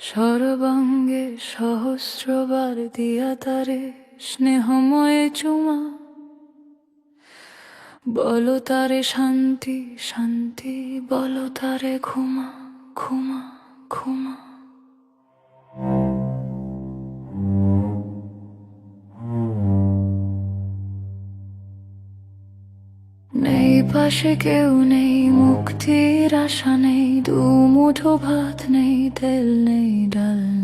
সর্বাঙ্গে সহস্রবার দিয়া তারে স্নেহময় চুমা বলো তারে শান্তি শান্তি, বলো তারে ঘুমা ঘুমা ঘুমা। নেই পাশে কেউ নেই, মুক্তির আশা নেই দু মুঠো ভাত নেই, তেল নেই, ডাল নেই।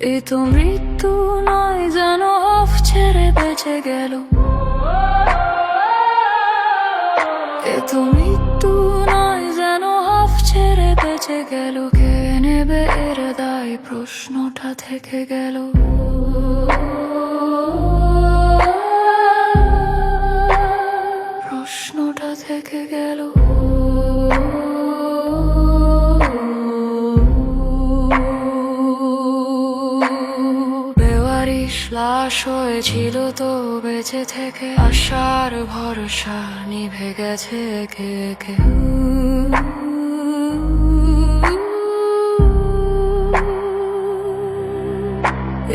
এ তো মৃত্যু নয় যেন অফ ছেড়ে বেঁচে গেল। এ তো মৃত্যু নয় যেন হাফ ছেড়ে বেঁচে গেল। কে নেবে এর দায়? প্রশ্নটা থেকে গেল। প্রশ্নটা থেকে গেল। লাশ হয়েছিল তো বেঁচে থেকে। আশার ভরসা নিভে গেছে কে কে।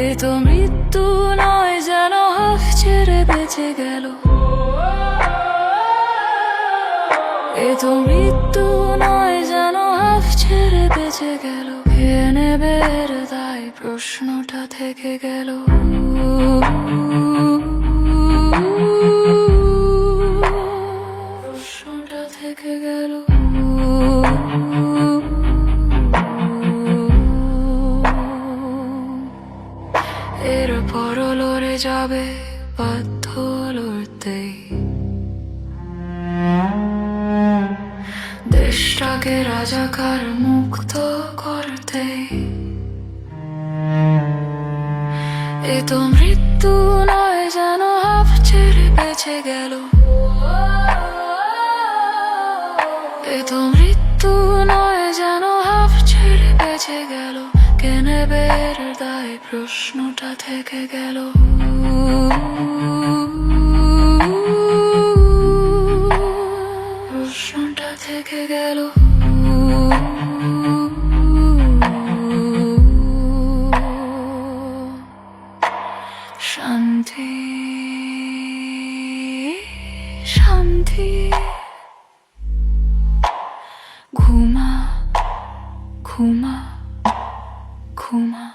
এ তো মৃত্যু নয় যেন হাফ ছেড়ে বেঁচে গেল। এ তো মৃত্যু নয় যেন হাফ ছেড়ে বেঁচে গেল। কে নেবে প্রশ্নটা থেকে গেল। প্রশ্নটা থেকে গেল। এর পর লড়ে যাবে বাধ্য লড়তেই দেশটাকে রাজাকার মুক্ত করতে। এ তো মৃত্যু নয় যেন হাফ ছেড়ে বেঁচে গেল। এ তো মৃত্যু নয় যেন হাফ ছেড়ে বেঁচে গেল। কেনে বের দায়? প্রশ্নটা থেকে গেল। প্রশ্নটা থেকে গেল। শান্তি ঘুমা ঘুমা ঘুমা